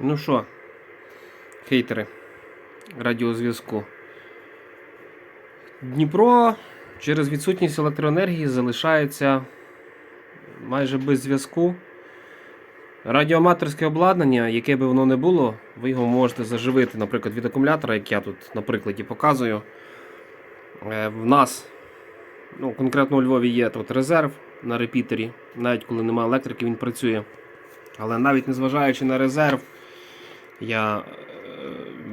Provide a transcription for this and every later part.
Ну що, хейтери радіозв'язку. Дніпро через відсутність електроенергії залишається майже без зв'язку. Радіоаматорське обладнання, яке би воно не було, ви його можете заживити, наприклад, від акумулятора, як я тут на прикладі показую. Е, В нас, ну, конкретно у Львові є тут резерв на репітері, навіть коли немає електрики, він працює. Але навіть незважаючи на резерв, я е,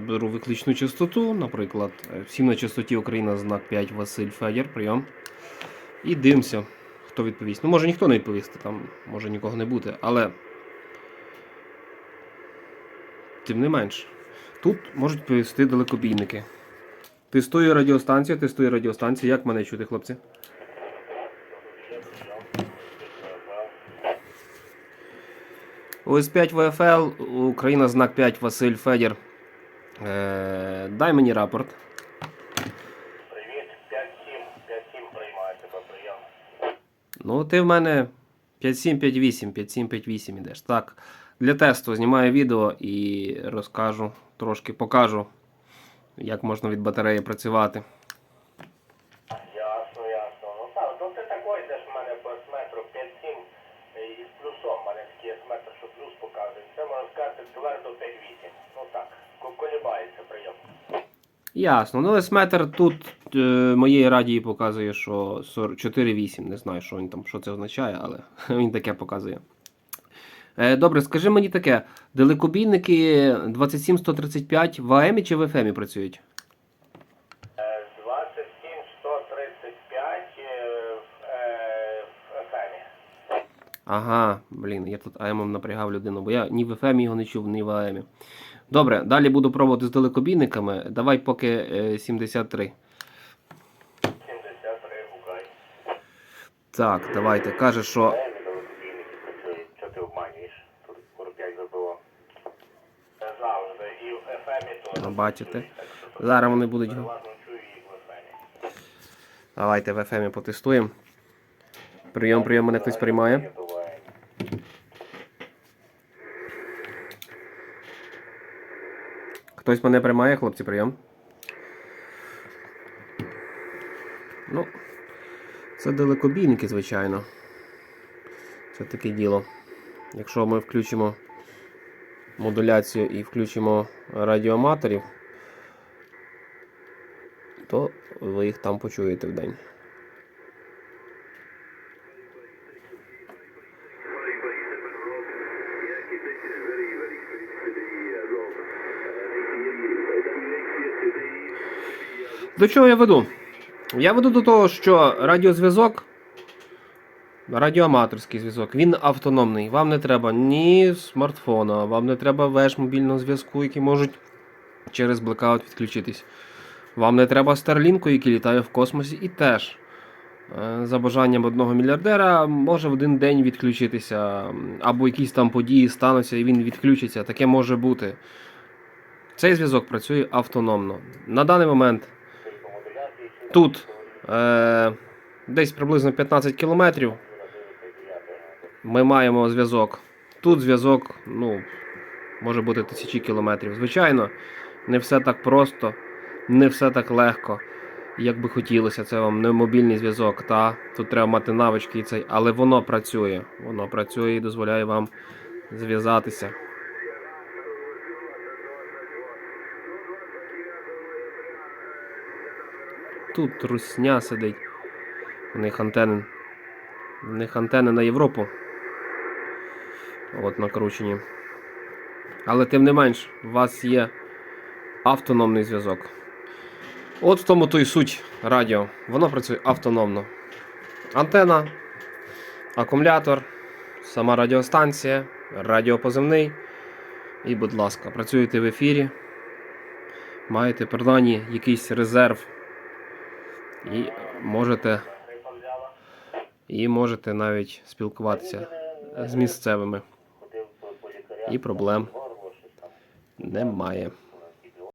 беру виключну частоту, наприклад, е, всім на частоті Україна знак 5 Василь Федір, прийом. І дивимося, хто відповість. Ну, може ніхто не відповісти, там може нікого не бути, але тим не менш, тут можуть відповісти далекобійники. Тестую радіостанцію, тестую радіостанцію. Як мене чути, хлопці? ОС5 ВФЛ, Україна знак 5 Василь Федір. Е, дай мені рапорт. Привіт, 5-7, 5-7 приймаю. Ну, ти в мене 5758, 5758 ідеш. Так. Для тесту знімаю відео і розкажу, трошки покажу, як можна від батареї працювати. Ясно, ясно. Ну так, ну ти такий йдеш в мене по метру 5-7 із плюсом. У мене такий метр, що плюс показує. Це можна до твердо 5-8. Ну так, колібається прийом. Ясно. Ну, лесметр тут е, моєї радії показує, що 40 4,8. Не знаю, що він там, що це означає, але він таке показує. Е, добре, скажи мені таке: далекобійники 27135 в АМі чи в ФМі працюють? Е, 27, 135 е, в, е, в ефемі. Ага, блін, я тут АМом напрягав людину, бо я ні в ФМі його не чув, ні в АМі. Добре, далі буду пробувати з далекобійниками. Давай поки е, 73. 73 гукай. Так, давайте. Каже, що. Що ти обманюєш? Тут 45 забило. Бачите. Зараз вони будуть. Давайте в ФМі потестуємо. Прийом, прийом, мене хтось приймає. Хтось мене приймає, хлопці, прийом. Ну, це далекобійники, звичайно. Це таке діло. Якщо ми включимо модуляцію і включимо радіоаматорів, то ви їх там почуєте в До чого я веду? Я веду до того, що радіозв'язок, радіоаматорський зв'язок, він автономний. Вам не треба ні смартфона, вам не треба веж мобільного зв'язку, які можуть через блекаут відключитись. Вам не треба Старлінку, який літає в космосі, і теж. е, За бажанням одного мільярдера може в один день відключитися, або якісь там події стануться і він відключиться. Таке може бути. Цей зв'язок працює автономно. На даний момент тут е, десь приблизно 15 кілометрів ми маємо зв'язок. Тут зв'язок ну, може бути тисячі кілометрів. Звичайно, не все так просто, не все так легко, як би хотілося. Це вам не мобільний зв'язок. Та тут треба мати навички і цей, але воно працює. Воно працює і дозволяє вам зв'язатися. Тут русня сидить. У них антени. У них антени на Європу. От накручені. Але тим не менш, у вас є автономний зв'язок. От в тому то й суть радіо. Воно працює автономно. Антена, акумулятор, сама радіостанція, радіопоземний. І, будь ласка, працюєте в ефірі. Маєте принаймні якийсь резерв. І можете, і можете навіть спілкуватися з місцевими. І проблем немає.